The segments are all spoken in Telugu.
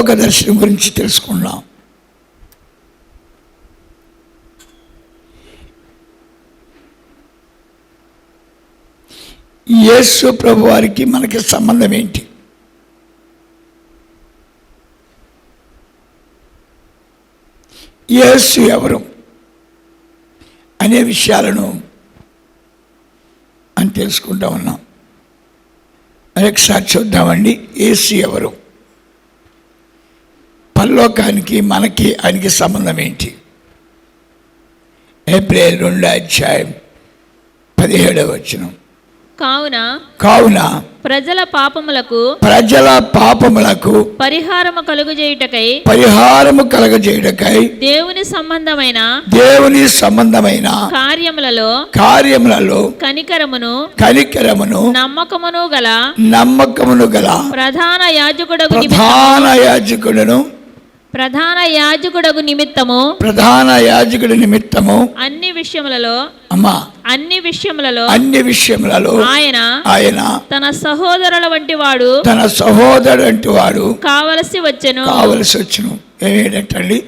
పరలోక దర్శనం గురించి తెలుసుకున్నాం యేసు ప్రభు వారికి మనకి సంబంధం ఏంటి? యేసు ఎవరు అనే విషయాలను అని తెలుసుకుంటా ఉన్నాం. ఒకసారి చూద్దామండి. ఏసు ఎవరు? పరలోకానికి మనకి ఆయనకి సంబంధం ఏంటి? ఏప్రిల్ రెండు అధ్యాయం పదిహేడవ వచనం. కావున కావున ప్రజల పాపములకు ప్రజల పాపములకు పరిహారము కలుగుచేయుటకై పరిహారము కలగజేయుటకై దేవుని సంబంధమైన దేవుని సంబంధమైన కార్యములలో కార్యములలో కనికరమును కనికరమును నమ్మకమును గల నమ్మకమును గల ప్రధాన యాజకుడగు నిమి- ప్రధాన యాజకుడును ప్రధాన యాజకుడగు నిమిత్తము ప్రధాన యాజకుడి నిమిత్తము అన్ని విషయములలో అమ్మా అన్ని విషయములలో అన్ని విషయములలో ఆయన ఆయన తన సహోదరుల వంటి వాడు తన సహోదరుడు అంటూ వాడు కావలసి వచ్చెను. కావలసి వచ్చును. ఏమేంటండి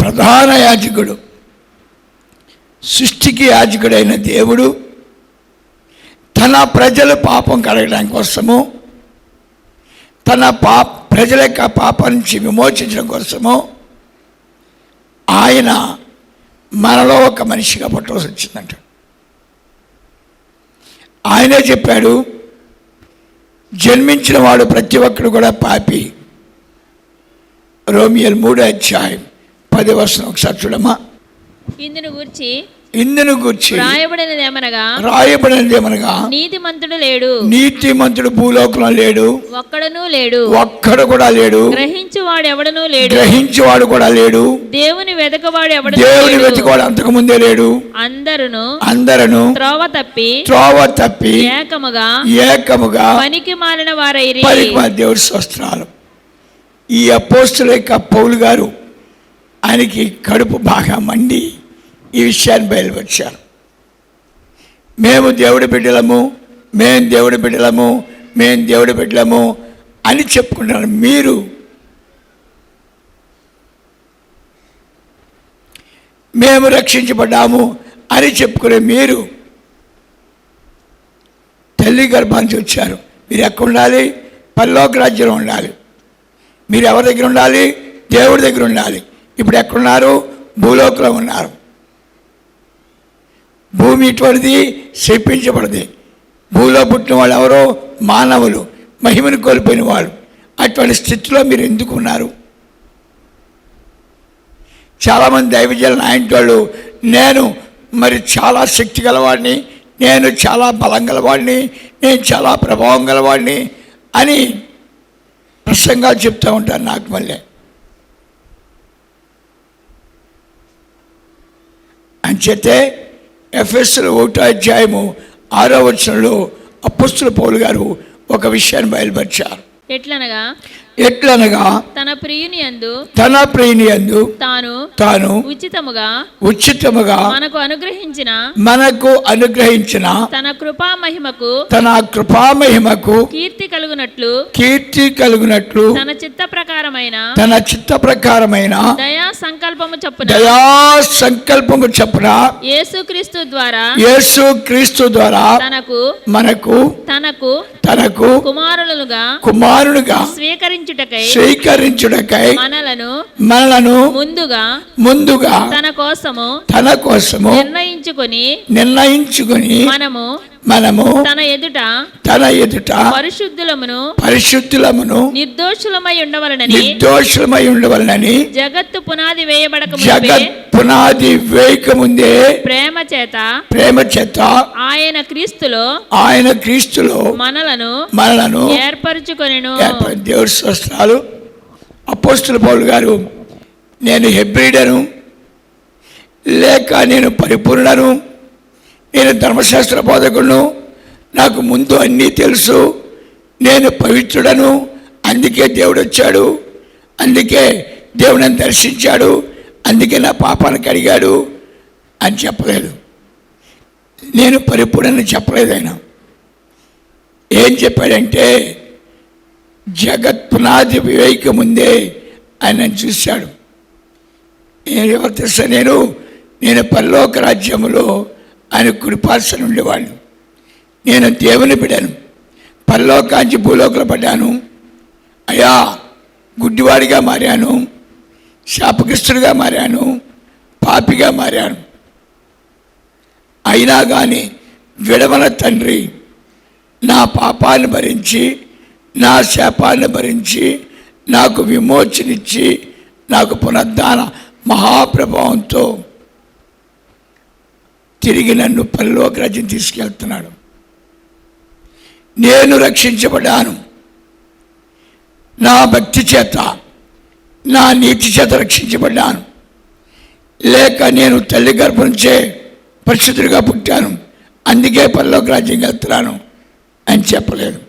ప్రధాన యాజకుడు సృష్టికి యాజకుడైన దేవుడు తన ప్రజల పాపం కడగడానికి కోసము తన పా ప్రజల యొక్క పాపం నుంచి విమోచించడం కోసము ఆయన మనలో ఒక మనిషిగా పుట్టవలసి వచ్చిందంట. ఆయనే చెప్పాడు జన్మించిన వాడు ప్రతి ఒక్కడు కూడా పాపి. రోమియల్ మూడో అధ్యాయం పది వర్షం ఒకసారి చూడమ్మా. ఇందును గూర్చి ఇందును గుర్చి రాయబడినది ఏమనగా? రాయబడినది ఏమనగా? నీతిమంతుడు లేడు. నీతిమంతుడు భూలోకంలో లేడు. ఒక్కడనూ లేడు. ఒక్కడు కూడా లేడు. గ్రహించువాడు ఎవడనూ లేడు. గ్రహించేవాడు కూడా లేడు. దేవుని వెదకవాడు ఎవడనూ దేవుని వెతుకోవాడు అంతకు ముందే లేడు. అందరును అందరను త్రోవ తప్పి త్రోవ తప్పి ఏకముగా ఏకముగా పనికి మాలిన వారైరి. పరికి మా దేవుడి స్వస్త్రాలు ఈ అపోస్తుల యొక్క పౌలు గారు ఆయనకి కడుపు బాగా మండి ఈ విషయాన్ని బయలుపరిచారు. మేము దేవుడి బిడ్డలము మేము దేవుడి బిడ్డలము మేము దేవుడి బిడ్డలము అని చెప్పుకుంటున్నారు. మీరు మేము రక్షించబడ్డాము అని చెప్పుకునే మీరు తల్లి గర్భానికి వచ్చారు. మీరు ఎక్కడ ఉండాలి? పల్లోక రాజ్యంలో ఉండాలి. మీరు ఎవరి దగ్గర ఉండాలి? దేవుడి దగ్గర ఉండాలి. ఇప్పుడు ఎక్కడున్నారు భూలోకంలో ఉన్నారు. భూమి ఇటువంటిది శప్పించబడింది భూలో పుట్టిన వాళ్ళు ఎవరో? మానవులు. మహిమను కోల్పోయిన వాళ్ళు. అటువంటి స్థితిలో మీరు ఎందుకు ఉన్నారు? చాలామంది దైవజల ఆయన వాళ్ళు నేను మరి చాలా శక్తి గలవాడిని నేను చాలా బలం గలవాడిని నేను చాలా ప్రభావం గలవాడిని అని ప్రసంగాలు చెప్తూ ఉంటాను నాకు మళ్ళీ. అంచేతే ఎఫ్ఎస్ఎల్ ఒకటో అధ్యాయము ఆరో వచనంలో అప్పస్తుల పౌలు గారు ఒక విషయాన్ని బయలుపరిచారు. ఎట్లనగా ఎట్లనగా? తన ప్రియుని యందు తన ప్రియుని యందు తాను తాను ఉచితముగా ఉచితముగా మనకు అనుగ్రహించిన మనకు అనుగ్రహించిన తన కృపా మహిమకు తన కృపామహిమకు కీర్తి కలుగునట్లు కీర్తి కలుగునట్లు తన చిత్త ప్రకారమైన తన చిత్త ప్రకారమైన దయా సంకల్పము చొప్పున దయా సంకల్పము చొప్పున యేసుక్రీస్తు ద్వారా యేసు క్రీస్తు ద్వారా తనకు మనకు తనకు తనకు కుమారులుగా కుమారునిగా స్వీకరించుటకై స్వీకరించుటకై మనలను మనలను ముందుగా ముందుగా తన కోసము తన కోసము నిర్ణయించుకొని నిర్ణయించుకొని మనము మనము తన ఎదుట తన ఎదుట పరిశుద్ధులమును పరిశుద్ధులమును నిర్దోషులమై ఉండవలనని నిర్దోషులమై ఉండవలనని జగత్తు పునాది వేయబడక జగత్ పునాది వేయక ముందే ప్రేమ చేత ప్రేమ చేత ఆయన క్రీస్తులో ఆయన క్రీస్తులో మనలను మనలను ఏర్పరచుకొనెను. ఏర్పడి దేవుడి స్వస్థాలు అపోస్తుల పౌలు గారు నేను హెబ్రిడను లేక నేను పరిపూర్ణను నేను ధర్మశాస్త్ర బోధకుడును. నాకు ముందు అన్నీ తెలుసు. నేను పవిత్రుడను. అందుకే దేవుడు వచ్చాడు. అందుకే దేవుడిని దర్శించాడు. అందుకే నా పాపానికి అడిగాడు అని చెప్పలేదు. నేను పరిపూర్ణని చెప్పలేదు ఆయన ఏం చెప్పాడంటే జగత్ పునాది వివేక ముందే ఆయన చూశాడు. నేను ఎవరు తెలుసా నేను? నేను పరలోక రాజ్యములో ఆయన కుడిపార్సన ఉండేవాళ్ళు. నేను దేవుని బిడ్డను పరలోకాంచి భూలోకలు పడ్డాను. అయ్యా గుడ్డివాడిగా మారాను శాపగ్రస్తుడిగా మారాను పాపిగా మారాను. అయినా కానీ విడవల తండ్రి నా పాపాన్ని భరించి నా శాపాన్ని భరించి నాకు విమోచనిచ్చి నాకు పునరుద్ధాన మహాప్రభావంతో తిరిగి నన్ను పల్లోక రాజ్యం తీసుకెళ్తున్నాడు. నేను రక్షించబడ్డాను. నా భక్తి చేత నా నీతి చేత రక్షించబడ్డాను. లేక నేను తల్లి గర్భం నుంచే పరిశుద్ధుడిగా పుట్టాను. అందుకే పల్లోక రాజ్యం వెళ్తున్నాను అని చెప్పలేదు.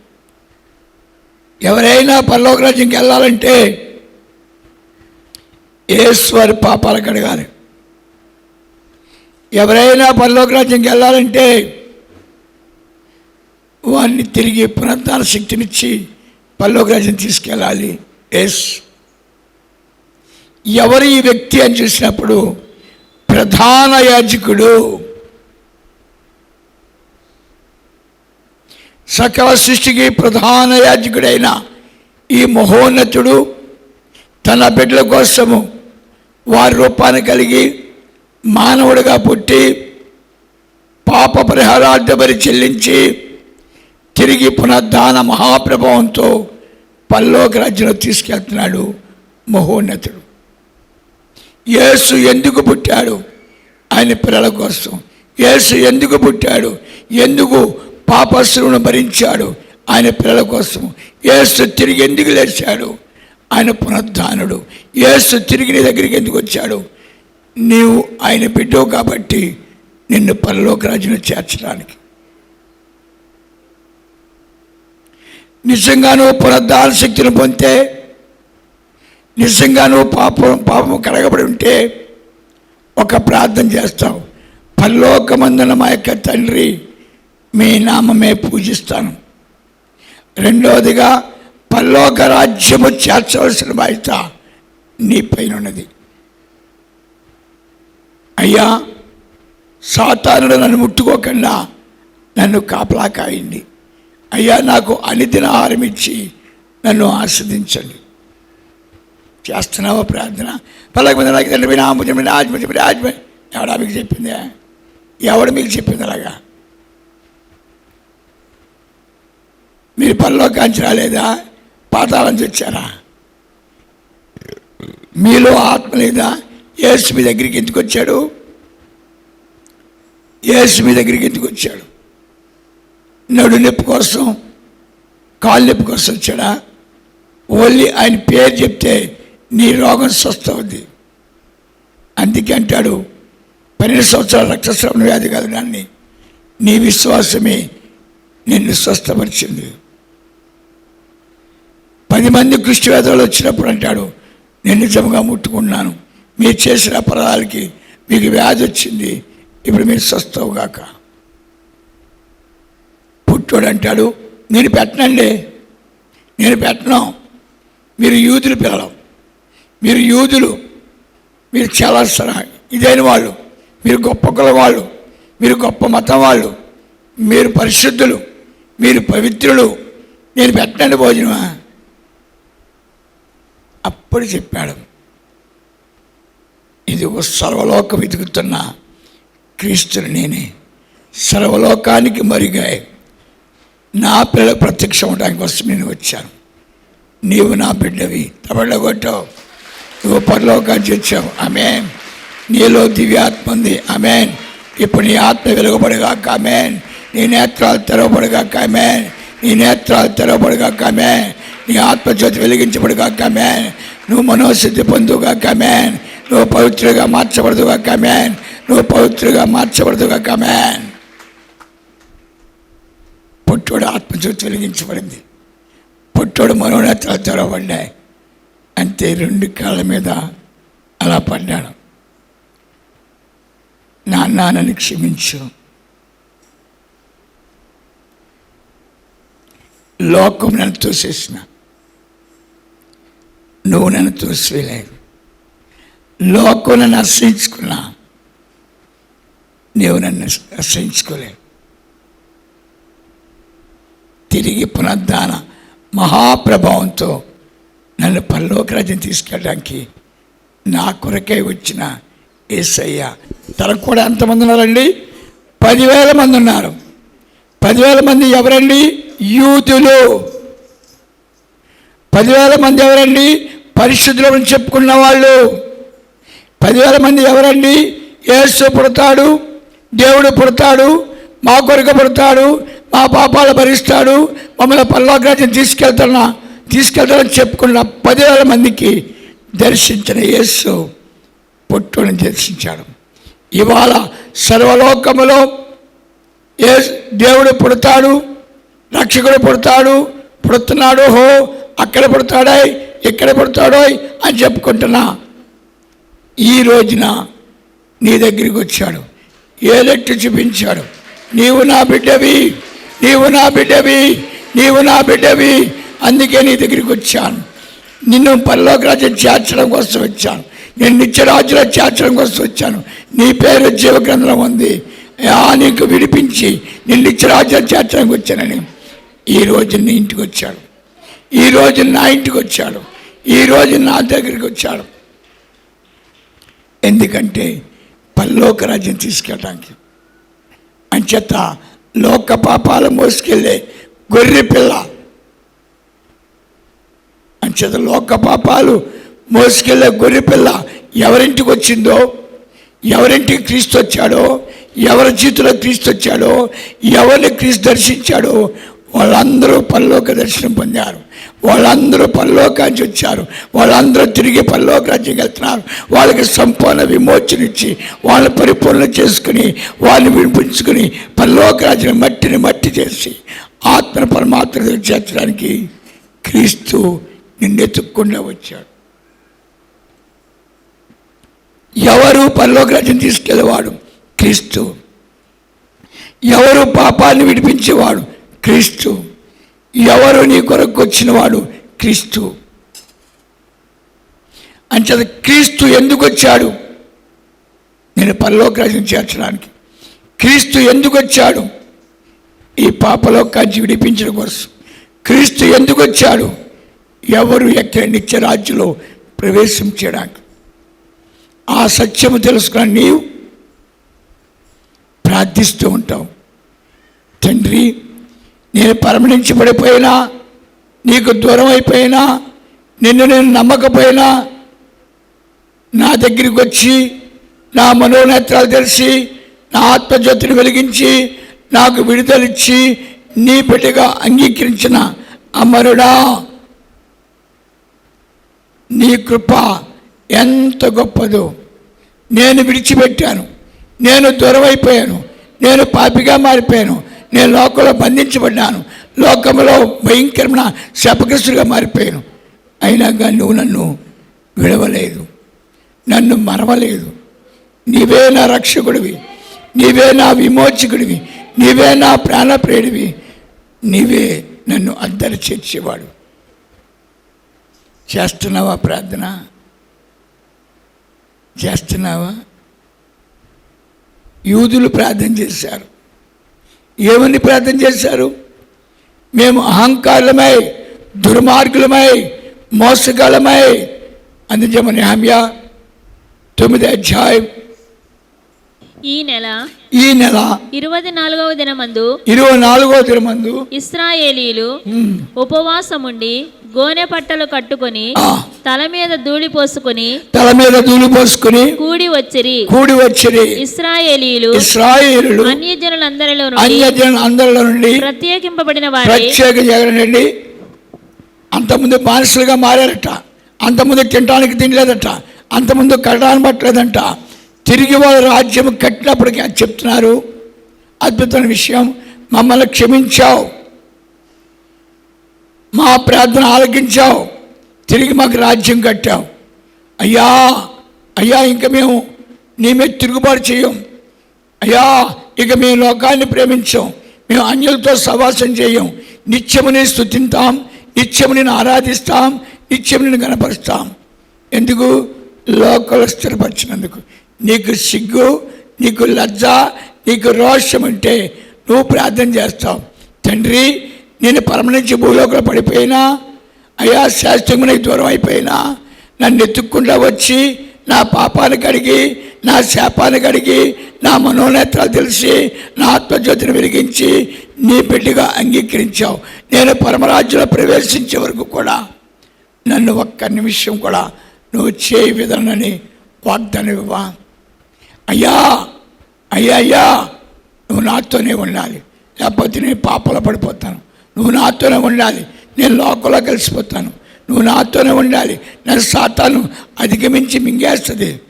ఎవరైనా పల్లోక రాజ్యంకి వెళ్ళాలంటే ఏశ్వర్ పాపాలు కడగాలి ఎవరైనా పరలోక రాజ్యంకి వెళ్ళాలంటే వారిని తిరిగి పునర్ధాన శక్తినిచ్చి పరలోక రాజ్యం తీసుకెళ్ళాలి. ఎస్ ఎవరు ఈ వ్యక్తి అని చూసినప్పుడు ప్రధాన యాజకుడు సకల సృష్టికి ప్రధాన యాజకుడైన ఈ మహోన్నతుడు తన బిడ్డల కోసము వారి రూపాన్ని కలిగి మానవుడిగా పుట్టి పాప పరిహారార్థపరి చెల్లించి తిరిగి పునర్ధాన మహాప్రభావంతో పల్లోక రాజ్యంలో తీసుకెళ్తున్నాడు మహోన్నతుడు. యేసు ఎందుకు పుట్టాడు? ఆయన పిల్లల కోసం. యేసు ఎందుకు పుట్టాడు? ఎందుకు పాపస్సులను భరించాడు? ఆయన పిల్లల కోసం. యేసు తిరిగి ఎందుకు లేచాడు? ఆయన పునరుద్ధానుడు యేసు తిరిగి నీ దగ్గరికి ఎందుకు వచ్చాడు? నీవు ఆయన బిడ్డవు కాబట్టి నిన్ను పరలోక రాజును చేర్చడానికి. నిజంగా నువ్వు పునరుద్ధాన శక్తిని పొందితే నిజంగా నువ్వు పాపం పాపం కడగబడి ఉంటే ఒక ప్రార్థన చేస్తావు. పల్లోకమందున మా యొక్క తండ్రి మీ నామమే పూజిస్తాను. రెండవదిగా పల్లోక రాజ్యము చేర్చవలసిన బాధ్యత నీ పైన ఉన్నది. అయ్యా సాతానుడు నన్ను ముట్టుకోకుండా నన్ను కాపలా కాయండి అయ్యా నాకు అనిదిన ఆహారం ఇచ్చి నన్ను ఆస్వాదించండి. చేస్తున్నావా ప్రార్థన? పలకమంది నాకు తండ్రి నా ఆత్మ ఆత్మ చెప్పి ఆత్మ ఎవడా మీకు చెప్పింది? ఎవడు మీకు చెప్పింది అలాగా? మీరు పరలోకాంచి రాలేదా? పాతాళం వచ్చారా? మీలో ఆత్మ లేదా? యేసు మీ దగ్గరికి ఎందుకు వచ్చాడు? యేసు మీ దగ్గరికి ఎందుకు వచ్చాడు? నడు నొప్పి కోసం కాలు నొప్పి కోసం వచ్చాడా? ఓన్లీ ఆయన పేరు చెప్తే నీ రోగం స్వస్థ అందుకే అంటాడు పన్నెండు సంవత్సరాల రక్తస్రావణ వ్యాధి కాదు దాన్ని నీ విశ్వాసమే నిన్ను స్వస్థపరిచింది. పది మంది కృష్ణ వచ్చినప్పుడు అంటాడు నేను నిజంగా ముట్టుకున్నాను మీరు చేసిన అపరాధాలకి మీకు వ్యాధి వచ్చింది ఇప్పుడు మీరు స్వస్థవుగాక పుట్టోడు అంటాడు నేను పెట్టనండి నేను పెట్టను. మీరు యూదులు పిల్లలం. మీరు యూదులు మీరు చాలా ఇదైన వాళ్ళు. మీరు గొప్ప కులం వాళ్ళు మీరు గొప్ప మతం వాళ్ళు. మీరు పరిశుద్ధులు మీరు పవిత్రులు. నేను పెట్టండి భోజనమా? అప్పుడు చెప్పాడు. ఇది సర్వలోకం వెతుకుతున్న క్రీస్తుని నేనే. సర్వలోకానికి మరిగాయి నా పిల్లలు ప్రత్యక్షం అవడానికి కోసం నేను వచ్చాను. నీవు నా బిడ్డవి. తబళ్ళ కొట్టావు నువ్వు పరలోకానికి వచ్చావు. ఆమె నీలో దివ్యాత్మ ఉంది. ఆమె ఇప్పుడు నీ ఆత్మ వెలుగబడగాక ఆమె నీ నేత్రాలు తెరవబడగాక ఆమె నీ నేత్రాలు తెరవబడగాక ఆమె నీ ఆత్మజ్యోతి వెలిగించబడిగా ఆమె నువ్వు మనోసిద్ధి పొందుగాక ఆమె నువ్వు పవిత్రుగా మార్చబడదుగా ఆమె నువ్వు పవిత్రుగా మార్చబడదుగా ఆమె పుట్టుడు ఆత్మజ్యోతి తొలగించబడింది. పుట్టుడు మనోనేతలు తెరవబడ్డాయి అంతే రెండు కాళ్ళ మీద అలా పడ్డాడు. నాన్న నన్ను క్షమించు. లోకం నన్ను తోసేసిన. నువ్వు నన్ను తోసివేయలేదు లోకులను నన్ను ఆశ్రయించుకున్నా నీవు నన్ను ఆశ్రయించుకోలేవు తిరిగి పునరుద్ధాన మహాప్రభావంతో నన్ను పరలోక రాజ్యం తీసుకెళ్ళడానికి నా కొరకై వచ్చిన ఏసయ్య. తనకు కూడా ఎంతమంది ఉన్నారండి? పదివేల మంది ఉన్నారు. పదివేల మంది ఎవరండి? యూతులు పదివేల మంది ఎవరండి? పరిశుద్ధులను చెప్పుకున్న వాళ్ళు. పదివేల మంది ఎవరండి? యేసు పుడతాడు దేవుడు పుడతాడు మా కొరకు పుడతాడు మా పాపాలు భరిస్తాడు మమ్మల్ని పల్లోగ్రాజ్యం తీసుకెళ్తున్నా తీసుకెళ్తాడని చెప్పుకున్న పదివేల మందికి దర్శించిన యేసు పుట్టుని దర్శించాడు. ఇవాళ సర్వలోకములో ఏ దేవుడు పుడతాడు రక్షకుడు పుడతాడు పుడుతున్నాడు హో అక్కడ పుడతాడాయ్ ఇక్కడ పుడతాడోయ్ అని చెప్పుకుంటున్నా ఈ రోజున నీ దగ్గరికి వచ్చాడు. ఏలెట్టు చూపించాడు. నీవు నా బిడ్డవి నీవు నా బిడ్డవి నీవు నా బిడ్డవి అందుకే నీ దగ్గరికి వచ్చాను. నిన్ను పరలోక రాజ్యం చేర్చడం కోసం వచ్చాను. నేను నిత్యరాజులో చేర్చడం కోసం వచ్చాను. నీ పేరు జీవగ్రంథం ఉంది. ఆ నీకు విడిపించి నిన్ను నిత్యరాజులో చేర్చడానికి వచ్చానని ఈ రోజు నీ ఇంటికి వచ్చాడు. ఈ రోజు నా ఇంటికి వచ్చాడు. ఈ రోజు నా దగ్గరికి వచ్చాడు. ఎందుకంటే పరలోక రాజ్యం తీసుకెళ్ళడానికి అంచేత లోక పాపాలు మోసుకెళ్ళే గొర్రె పిల్ల. అంచేత లోక పాపాలు మోసుకెళ్ళే గొర్రె పిల్ల ఎవరింటికి వచ్చిందో ఎవరింటికి క్రీస్తు వచ్చాడో ఎవరి జీవితంలో క్రీస్తు వచ్చాడో ఎవరిని క్రీస్తు దర్శించాడో వాళ్ళందరూ పల్లోక దర్శనం పొందారు. వాళ్ళందరూ పరలోకానికి వచ్చారు వాళ్ళందరూ తిరిగి పల్లోక రాజ్యం వెళ్తున్నారు. వాళ్ళకి సంపూర్ణ విమోచన ఇచ్చి వాళ్ళని పరిపూర్ణ చేసుకుని వాళ్ళని వినిపించుకుని పల్లోక రాజ్యం మట్టిని మట్టి చేసి ఆత్మ పరమాత్మ చేర్చడానికి క్రీస్తు నిన్నెత్తుక్కుండా వచ్చాడు. ఎవరు పరలోక రాజ్యం తీసుకెళ్ళేవాడు? క్రీస్తు. ఎవరు పాపాన్ని విడిపించేవాడు? క్రీస్తు. ఎవరు నీ కొరకు వచ్చినవాడు? క్రీస్తు. అంచేత క్రీస్తు ఎందుకు వచ్చాడు? నేను పరలోకరాజ్యం చేర్చడానికి. క్రీస్తు ఎందుకు వచ్చాడు? ఈ పాపలోకాన్ని విడిపించడం కోసం. క్రీస్తు ఎందుకు వచ్చాడు? ఎవరు ఎక్కడ నిత్యరాజ్యంలో రాజ్యంలో ప్రవేశం చేయడానికి. ఆ సత్యము తెలుసుకున్న నీవు ప్రార్థిస్తూ ఉంటావు. తండ్రి నేను పరమణించబడిపోయినా నీకు దూరం అయిపోయినా నిన్ను నేను నమ్మకపోయినా నా దగ్గరికి వచ్చి నా మనోనేత్రాలు తెలిసి నా ఆత్మజ్యోతిని వెలిగించి నాకు విడుదలిచ్చి నీ బిడ్డగా అంగీకరించిన అమరుడా నీ కృప ఎంత గొప్పదో. నేను విడిచిపెట్టాను నేను దూరం అయిపోయాను నేను పాపిగా మారిపోయాను నేను లోకంలో బంధించబడ్డాను. లోకంలో భయంకరమైన శపగ్రస్తుడిగా మారిపోయాను. అయినా కానీ నువ్వు నన్ను విడవలేదు. నన్ను మరవలేదు. నీవే నా రక్షకుడివి. నీవే నా విమోచకుడివి. నీవే నా ప్రాణప్రేడివి నీవే నన్ను అద్దరు చేర్చేవాడు. చేస్తున్నావా ప్రార్థన? చేస్తున్నావా? యూదులు ప్రార్థన చేశారు. ఏమని ప్రార్థన చేశారు? మేము అహంకారమై దుర్మార్గులమై మోసగాలమై అందుచేమని హామ్యా తొమ్మిది అధ్యాయం ఈ నెల ఈ నెల ఇరవై నాలుగవ దినమందు ఇరవై నాలుగో తిరుమందు ఇస్రాయేలీలు ఉపవాసముండి గోనె పట్టలు కట్టుకొని తల మీద ధూళి పోసుకొని తల మీద దూలు పోసుకుని కూడి వచ్చిరి. కూడి వచ్చిరి. ఇస్రాయేలీలు ఇస్రాయేలులు అన్యజనులందరిలో నుండి అన్యజన అందరిలో నుండి ప్రత్యేకింపబడిన వారి. ప్రత్యేక జగనండి అంతకుముందు బానిసలుగా మారారట. అంతకుముందు తినడానికి తినలేదట. అంతకుముందు కట్టడానికి పట్టలేదంట. తిరిగి వాళ్ళ రాజ్యం కట్టినప్పటికీ చెప్తున్నారు. అద్భుతమైన విషయం. మమ్మల్ని క్షమించావు. మా ప్రార్థన ఆలకించావు. తిరిగి మాకు రాజ్యం కట్టావు. అయ్యా అయ్యా ఇంక మేము నీ మీద తిరుగుబాటు చేయం. అయ్యా ఇక మేము లోకాన్ని ప్రేమించాం. మేము అన్యులతో సవాసం చేయం. నిత్యముని స్థుతింతాం నిత్యము నేను ఆరాధిస్తాం. నిత్యం నేను కనపరుస్తాం ఎందుకు? లోకలు స్థిరపరిచినందుకు. నీకు సిగ్గు నీకు లజ్జ నీకు రోషం ఉంటే నువ్వు ప్రార్థన చేస్తావు. తండ్రి నేను పరమనించి భూలోకంలో పడిపోయినా అయ్యా శాస్త్రంగా నీకు దూరం అయిపోయినా నన్ను ఎత్తుక్కుండా వచ్చి నా పాపాన్ని కడిగి నా శాపాన్ని కడిగి నా మనోనేత్రాలు తెలిసి నా ఆత్మజ్యోతిని వెలిగించి నీ బిడ్డగా అంగీకరించావు. నేను పరమరాజ్యంలో ప్రవేశించే వరకు కూడా నన్ను ఒక్క నిమిషం కూడా నువ్వు చేయి విధానని వాగ్దానం ఇవ్వా అయ్యా అయ్యా అయ్యా నువ్వు నాతోనే ఉండాలి. లేకపోతే నేను పాపలో పడిపోతాను. నువ్వు నాతోనే ఉండాలి. నేను లోకంలో కలిసిపోతాను. నువ్వు నాతోనే ఉండాలి. నన్ను సాతాను అధిగమించి మింగేస్తుంది.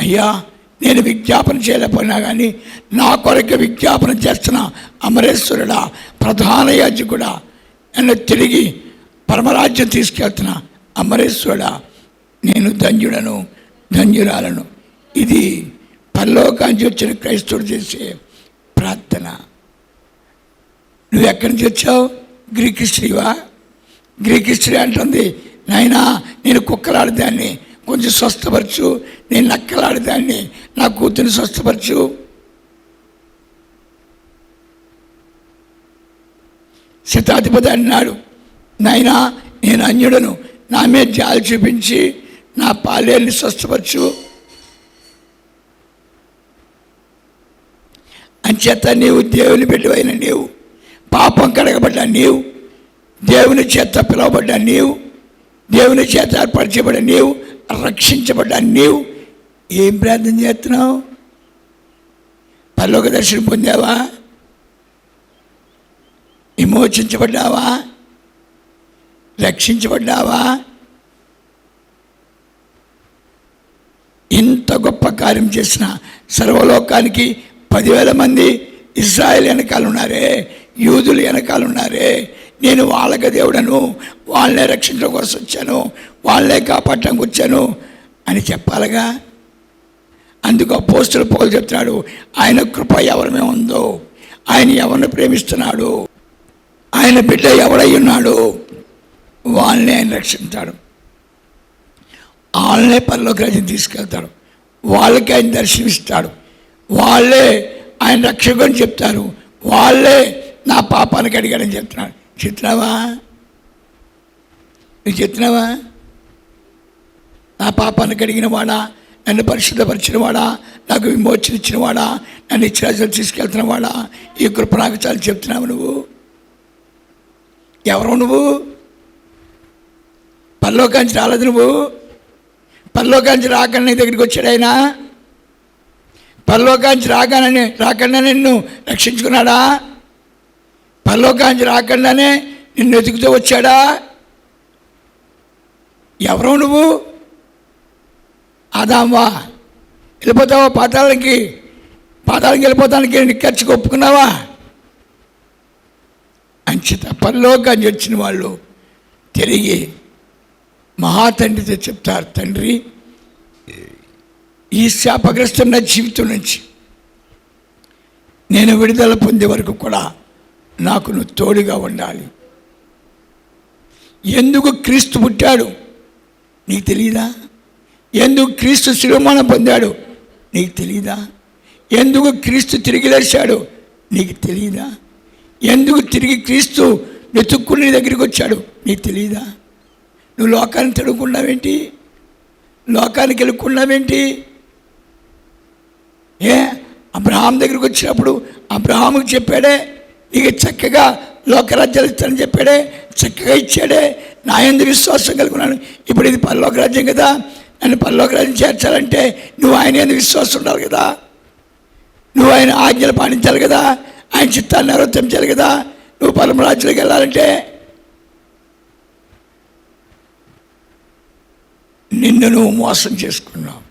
అయ్యా నేను విజ్ఞాపన చేయలేకపోయినా కానీ నా కొరకు విజ్ఞాపన చేస్తున్న అమరేశ్వరుడా ప్రధాన యాజకుడా నన్ను తిరిగి పరమరాజ్యం తీసుకెళ్తున్న అమరేశ్వరుడా నేను ధన్యుడను ధన్యురాలను. ఇది పరలోకానికి వచ్చిన క్రైస్తవుడు చేసే ప్రార్థన. నువ్వు ఎక్కడి నుంచి వచ్చావు? గ్రీక్ స్త్రీవా గ్రీక్ స్త్రీ అంటుంది నాయనా నేను కుక్కలాడదాన్ని కొంచెం స్వస్థపరచు. నేను నక్కలాడదాన్ని నా కూతురు స్వస్థపరచు. శతాధిపతి అన్నాడు నాయనా నేను అన్యుడను. నా మీద జాలి చూపించి నా పాలేరుని స్వస్థపరచు. చేత నీవు దేవుని బిడ్డవైన నీవు. పాపం కడగబడ్డ నీవు. దేవుని చేత పిలువబడ్డ నీవు. దేవుని చేత ఏర్పరచబడ్డ నీవు. రక్షించబడ్డ నీవు. ఏం ప్రార్థన చేస్తున్నావు? పరలోక దర్శనం పొందావా? విమోచించబడ్డావా? రక్షించబడ్డావా? ఇంత గొప్ప కార్యం చేసిన సర్వలోకానికి పదివేల మంది ఇజ్రాయిల్ వెనకాలన్నారే యూదులు వెనకాలన్నారే నేను వాళ్ళకి దేవుడను వాళ్ళనే రక్షించడం కోసం వచ్చాను వాళ్ళనే కాపాడటానికి వచ్చాను అని చెప్పాలిగా. అందుకు అపోస్తుల పోలు చెప్తున్నాడు ఆయన కృప ఎవరిమే ఉందో ఆయన ఎవరిని ప్రేమిస్తున్నాడు ఆయన బిడ్డ ఎవడై ఉన్నాడు వాళ్ళని ఆయన రక్షిస్తాడు వాళ్ళనే పనిలోకి రాజ్యం తీసుకెళ్తాడు వాళ్ళకి ఆయన దర్శనమిస్తాడు. వాళ్ళే ఆయన రక్షకుని చెప్తారు. వాళ్ళే నా పాపానికి అడిగాడని చెప్తున్నాడు. చెప్తున్నావా? నువ్వు చెప్తున్నావా? నా పాపానికి అడిగిన వాడా? నన్ను పరిశుద్ధపరిచిన వాడా నాకు విమోచన ఇచ్చిన వాడా నన్ను ఇచ్చిన తీసుకెళ్తున్న వాడా? ఈ కృప నాకు చాలా చెప్తున్నావు నువ్వు. ఎవరు నువ్వు? పల్లోకాంచి రాలేదు నువ్వు. పల్లోకాంచి రాకుండా నీ దగ్గరికి వచ్చాడు ఆయన. పరలోకాంచి రాగానే రాకుండా నిన్ను రక్షించుకున్నాడా? పరలోకాంచి రాకుండానే నిన్ను వెతుకుతూ వచ్చాడా? ఎవరు నువ్వు? ఆదామా వెళ్ళిపోతావా పాతాలకి పాతాలకి వెళ్ళిపోతానికి ఖర్చు ఒప్పుకున్నావా అంచిత పరలోకాన్ని వచ్చిన వాళ్ళు తిరిగి మహాతండ్రితో చెప్తారు తండ్రి ఈ శాపగ్రస్తమైన జీవితం నుంచి నేను విడుదల పొందే వరకు కూడా నాకు నువ్వు తోడుగా ఉండాలి. ఎందుకు క్రీస్తు పుట్టాడు? నీకు తెలియదా ఎందుకు క్రీస్తు శిరోమానం పొందాడు? నీకు తెలియదా ఎందుకు క్రీస్తు తిరిగి లేచాడు? నీకు తెలియదా ఎందుకు తిరిగి క్రీస్తు వెతుక్కుని నీ దగ్గరికి వచ్చాడు? నీకు తెలియదా నువ్వు లోకాన్ని తిడుకున్నావేంటి లోకానికి వెళ్ళుకున్నావేంటి ఏ? అబ్రహాం దగ్గరికి వచ్చినప్పుడు అబ్రహాముకి చెప్పాడే నీకు చక్కగా లోకరాజ్యాలు ఇస్తానని చెప్పాడే చక్కగా ఇచ్చాడే నా ఎందు విశ్వాసం కలుగున్నాను ఇప్పుడు ఇది పరలోక రాజ్యం కదా. నన్ను పరలోక రాజ్యం చేర్చాలంటే నువ్వు ఆయన ఎందు విశ్వాసం ఉండాలి కదా. నువ్వు ఆయన ఆజ్ఞలు పాటించాలి కదా. ఆయన చిత్తాన్ని నిర్వర్తించాలి కదా. నువ్వు పరమ రాజ్యంలోకి వెళ్ళాలంటే నిన్ను నువ్వు మోసం చేసుకున్నావు.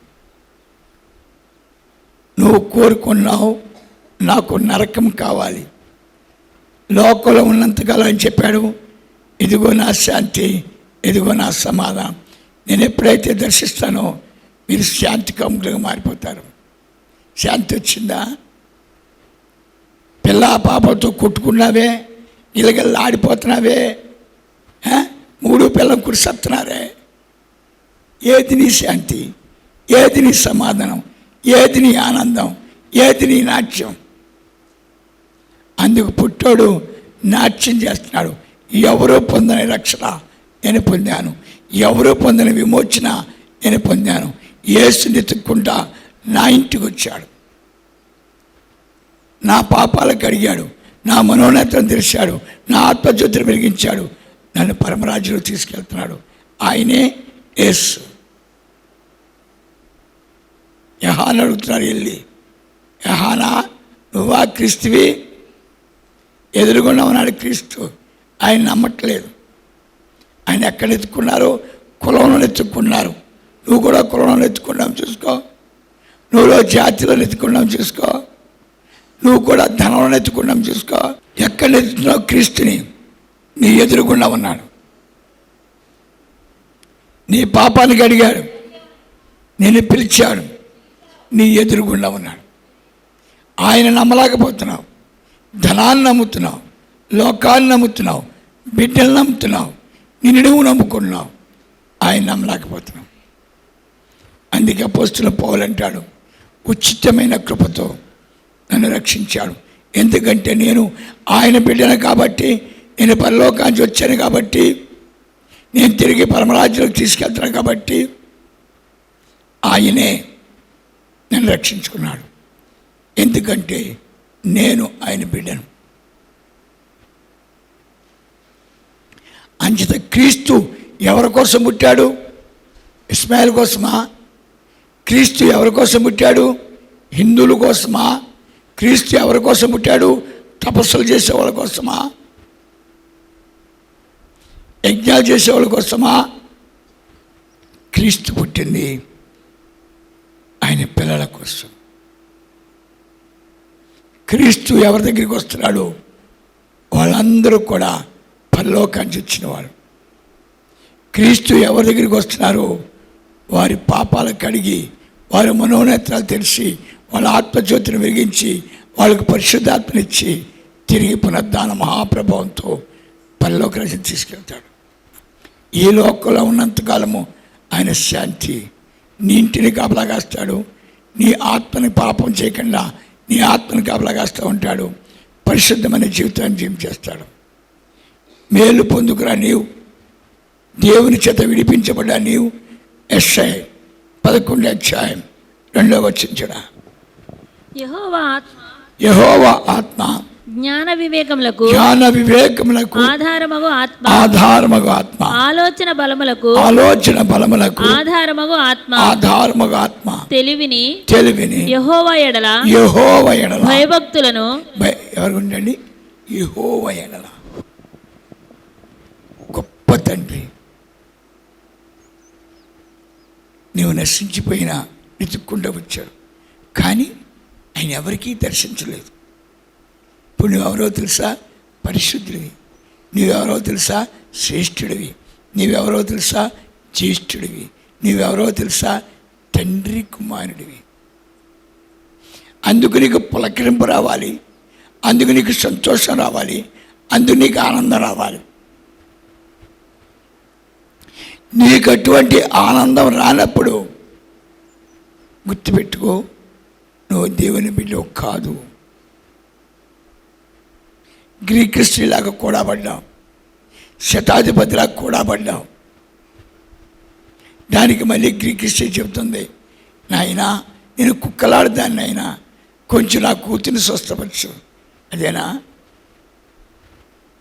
నువ్వు కోరుకున్నావు నాకు నరకం కావాలి. లోకంలో ఉన్నంతకాలం అని చెప్పాడు. ఇదిగో నా శాంతి ఇదిగో నా సమాధానం. నేను ఎప్పుడైతే దర్శిస్తానో మీరు శాంతి కములుగా మారిపోతారు. శాంతి వచ్చిందా? పిల్ల పాపతో కొట్టుకున్నావే ఇలగల్లా ఆడిపోతున్నావే మూడు పిల్లలు కురిసత్తున్నారే. ఏది నీ శాంతి? ఏది నీ సమాధానం? ఏది నీ ఆనందం ఏది నీ నాట్యం. అందుకు పుట్టోడు నాట్యం చేస్తున్నాడు. ఎవరో పొందని రక్షణ నేను పొందాను. ఎవరో పొందని విమోచన నేను పొందాను. ఏసుని ఎత్తుక్కుంటా నా ఇంటికి వచ్చాడు. నా పాపాలకు అడిగాడు. నా మనోనేత్రం తెరిచాడు. నా ఆత్మజ్యోతిని వెలిగించాడు. నన్ను పరమరాజులో తీసుకెళ్తున్నాడు. ఆయనే యేసు. యహాన్ అడుగుతున్నారు వెళ్ళి. యహానా నువ్వా క్రీస్తువి? ఎదురుగుండా ఉన్నాడు క్రీస్తు. ఆయన నమ్మట్లేదు. ఆయన ఎక్కడ ఎత్తుకున్నారు? కులంలో ఎత్తుకున్నారు. నువ్వు కూడా కులంలో ఎత్తుకున్నావు చూసుకో. నువ్వులో జాతిలో ఎత్తుకున్నావు చూసుకో. నువ్వు కూడా ధనంలో ఎత్తుకున్నావు చూసుకో. ఎక్కడ ఎత్తుకున్నావు క్రీస్తుని నీ ఎదురుగుండా ఉన్నాడు. నీ పాపానికి అడిగాడు. నేను పిలిచాడు. నీ ఎదురుగుండా ఉన్నాడు. ఆయన నమ్మలేకపోతున్నావు. ధనాన్ని నమ్ముతున్నావు. లోకాన్ని నమ్ముతున్నావు. బిడ్డలు నమ్ముతున్నావు. నిన్ను నువ్వు నమ్ముకున్నావు ఆయన నమ్మలేకపోతున్నావు. అందుకే పోస్తున్న పోలంటాడు ఉచితమైన కృపతో నన్ను రక్షించాడు. ఎందుకంటే నేను ఆయన బిడ్డను కాబట్టి నేను పరలోకానికి వచ్చాను కాబట్టి నేను తిరిగి పరమరాజ్యంలోకి తీసుకెళ్తాను కాబట్టి ఆయనే నన్ను రక్షించుకున్నాడు. ఎందుకంటే నేను ఆయన బిడ్డను. అంచిత క్రీస్తు ఎవరి కోసం పుట్టాడు? ఇస్మాయిల్ కోసమా? క్రీస్తు ఎవరి కోసం పుట్టాడు? హిందువుల కోసమా? క్రీస్తు ఎవరి కోసం పుట్టాడు? తపస్సులు చేసేవాళ్ళ కోసమా? యజ్ఞాలు చేసేవాళ్ళ కోసమా? క్రీస్తు పుట్టింది. ఆయన పిల్లల కోసం. క్రీస్తు ఎవరి దగ్గరికి వస్తున్నాడు వాళ్ళందరూ కూడా పరలోకానికి వచ్చిన వారు క్రీస్తు ఎవరి దగ్గరికి వస్తున్నారు వారి పాపాలు కడిగి వారి మనోనేత్రాలు తెరిచి వాళ్ళ ఆత్మజ్యోతిని వెలిగించి వాళ్ళకు పరిశుద్ధాత్మనిచ్చి తిరిగి పునరుద్ధాన మహాప్రభావంతో పరలోక రచన తీసుకెళ్తాడు. ఈ లోకంలో ఉన్నంతకాలము ఆయన శాంతి నీ ఇంటిని కాపలాగాస్తాడు నీ ఆత్మని పాపం చేయకుండా నీ ఆత్మని కాపలాగాస్తూ ఉంటాడు. పరిశుద్ధమైన జీవితాన్ని జీవించేస్తాడు మేలు పొందుకురా నీవు. దేవుని చేత విడిపించబడ్డా నీవు. ఎస్ఐ పదకొండు అధ్యాయం రెండవ వచ్చించడా యెహోవా ఆత్మ. యహోవ ఆత్మ. జ్ఞాన వివేకములకు జ్ఞాన వివేకములకు ఆధారమగు ఆత్మ. ఆధారమగు ఆత్మ. ఆలోచన బలములకు ఆలోచన బలములకు ఆధారమగు ఆత్మ. ఆధారమగు ఆత్మ. తెలివిని తెలివిని యెహోవా ఎడల యహోవ ఎడల భయభక్తులను భయ- ఎవరు ఉండండి యహోవ ఎడల. గొప్ప తండ్రి. నీవు నశించిపోయిన వెతుక్కుంటూ వచ్చాడు. కానీ ఆయన ఎవరికీ దర్శించలేదు. ఇప్పుడు నువ్వెవరో తెలుసా? పరిశుద్ధుడివి. నువ్వెవరో తెలుసా? శ్రేష్ఠుడివి. నీవెవరో తెలుసా? జ్యేష్ఠుడివి. నీవెవరో తెలుసా? తండ్రి కుమారుడివి. అందుకు నీకు పులకరింపు రావాలి. అందుకు నీకు సంతోషం రావాలి. అందుకు నీకు ఆనందం రావాలి. నీకు అటువంటి ఆనందం రానప్పుడు గుర్తుపెట్టుకో నువ్వు దేవుని బిడ్డ కాదు. గ్రీక్ స్త్రీలాగా కూడా పడ్డాం శతాధిపతిలాగా కూడా పడ్డాం దానికి మళ్ళీ గ్రీక్ స్త్రీ చెబుతుంది నాయనా నేను కుక్కలాడదాన్ని అయినా కొంచెం నా కూతుర్ని స్వస్థపరచు. అదేనా?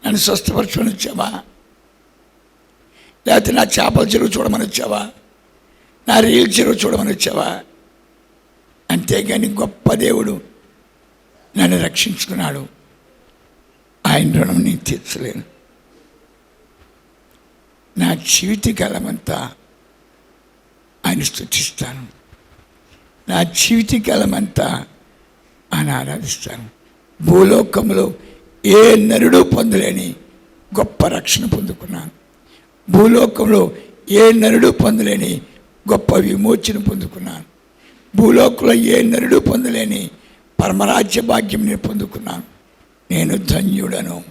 నన్ను స్వస్థపరచుకొని వచ్చావా? లేకపోతే నా చేపల చెరువు చూడమని వచ్చావా? నా రీల్ చెరువు చూడమని వచ్చావా? అంతేగాని గొప్ప దేవుడు నన్ను రక్షించుకున్నాడు. ఆయన రుణం నేను తీర్చలేను. నా జీవితకాలమంతా ఆయన స్థుతిస్తాను. నా జీవితకాలమంతా ఆయన ఆరాధిస్తాను. భూలోకంలో ఏ నరుడు పొందలేని గొప్ప రక్షణ పొందుకున్నాను. భూలోకంలో ఏ నరుడు పొందలేని గొప్ప విమోచన పొందుకున్నాను. భూలోకంలో ఏ నరుడు పొందలేని పరమరాజ్య భాగ్యం నేను పొందుకున్నాను. నేను ధన్యుడను.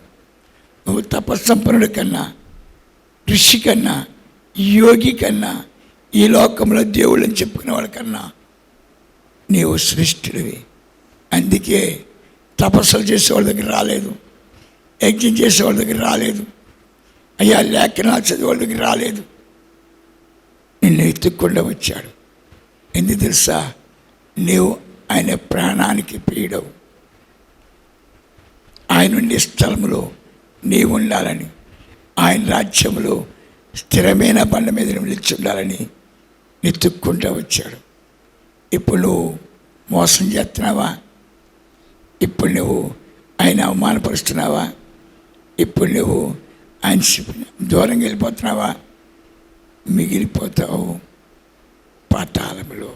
నువ్వు తపస్సంపన్నుడి కన్నా ఋషి కన్నా యోగి కన్నా ఈ లోకంలో దేవుళ్ళని చెప్పుకునే వాళ్ళకన్నా నీవు శ్రేష్ఠుడివి. అందుకే తపస్సులు చేసేవాళ్ళ దగ్గర రాలేదు. యజ్ఞం చేసేవాళ్ళ దగ్గర రాలేదు. అయ్యా లేఖనాలు చదివాళ్ళ దగ్గర రాలేదు. నిన్ను ఎత్తుక్కుండా వచ్చాడు. ఎందుకు తెలుసా? నీవు ఆయన ప్రాణానికి ప్రియుడవు. ఆయన ఉండే స్థలములో నీవు ఉండాలని ఆయన రాజ్యములో స్థిరమైన బండ మీద నిలిచి ఉండాలని నెత్తుక్కుంటూ వచ్చాడు. ఇప్పుడు నువ్వు మోసం చేస్తున్నావా? ఇప్పుడు నువ్వు ఆయన అవమానపరుస్తున్నావా? ఇప్పుడు నువ్వు ఆయన దూరంగా వెళ్ళిపోతున్నావా? మిగిలిపోతావు పాతాళములో.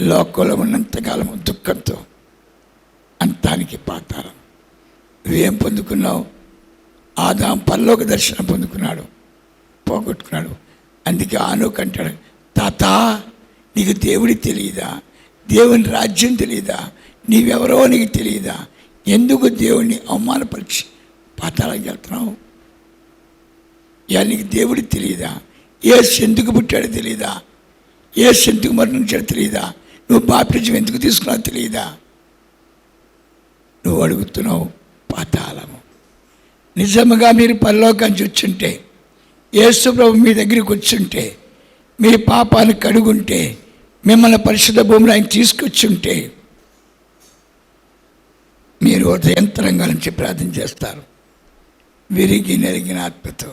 లోకంలో ఉన్నంతకాలము దుఃఖంతో అర్థానికి పాతారం. నువ్వేం పొందుకున్నావు? ఆదాం పల్లోక దర్శనం పొందుకున్నాడు. పోగొట్టుకున్నాడు. అందుకే ఆనోక్ అంటాడు తాత నీకు దేవుడి తెలియదా? దేవుని రాజ్యం తెలియదా? నీవెవరో నీకు తెలియదా? ఎందుకు దేవుణ్ణి అవమానపరిచి పాతాళానికి వెళ్తున్నావు? ఇక నీకు దేవుడికి తెలియదా? ఏసు ఎందుకు పుట్టాడో తెలియదా? ఏసు ఎందుకు మరణించాడో తెలియదా? నువ్వు బాప్టిజం ఎందుకు తీసుకున్నావు తెలియదా? నువ్వు అడుగుతున్నావు పాతాళము. నిజముగా మీరు పరలోకాన్ని చూచుంటే యేసు ప్రభు మీ దగ్గరికి వచ్చుంటే మీ పాపాన్ని కడుగుంటే మిమ్మల్ని పరిశుద్ధ భూమిలో ఆయన తీసుకొచ్చుంటే మీరు హృదయంతరంగా నుంచి ప్రార్థన చేస్తారు. విరిగి నెరిగిన ఆత్మతో.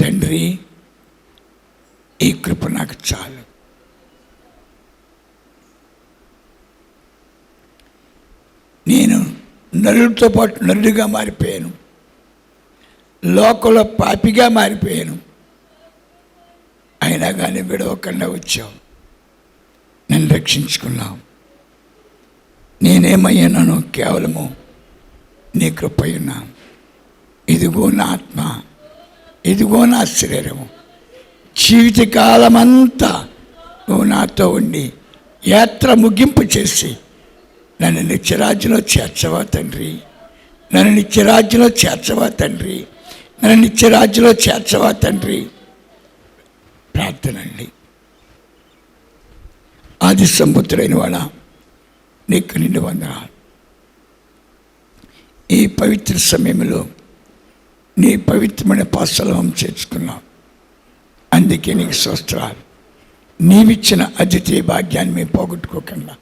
తండ్రి ఈ కృప నాకు చాలు. నేను నరుడితో పాటు నరుడిగా మారిపోయాను. లోకంలో పాపిగా మారిపోయాను. అయినా కానీ విడవకుండా వచ్చావు. నన్ను రక్షించుకున్నావు నేనేమయ్యాను కేవలము నీ కృపయున్నాను ఇదిగో నా ఆత్మ. ఇదిగో నా శరీరము. జీవితకాలమంతా నువ్వు నాతో ఉండి యాత్ర ముగింపు చేసి నన్ను నిత్యరాజ్యంలో చేర్చవా తండ్రి? నన్ను నిత్యరాజ్యంలో చేర్చవా తండ్రి? నన్ను నిత్యరాజ్యంలో చేర్చవా తండ్రి? ప్రార్థన అండి ఆది సంపుత్రుడైన వాడ నీకు నిండు వందనాలు. ఈ పవిత్ర సమయంలో నీ పవిత్రమైన పాసలవం చేర్చుకున్నాం. అందుకే నీకు స్వస్త్రాలు నీవిచ్చిన అతిథి భాగ్యాన్ని మేము పోగొట్టుకోకుండా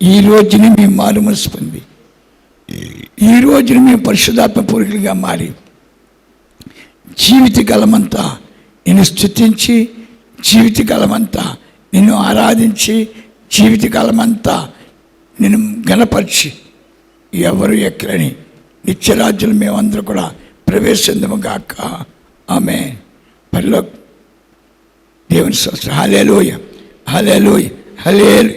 ఈ రోజుని మేము మారు మనసు పొంది. ఈ రోజుని మేము పరిశుధాత్మ పూర్వీకులుగా మారి. జీవితకాలమంతా నేను స్థుతించి జీవితకాలమంతా నిన్ను ఆరాధించి జీవితకాలమంతా నేను గణపరిచి ఎవరు ఎక్కడని నిత్యరాజ్యులు మేమందరూ కూడా ప్రవేశిందము కాక ఆమె పరిలో దేవుని స్వస్థ హలేలోయ హలేలోయ హలేలు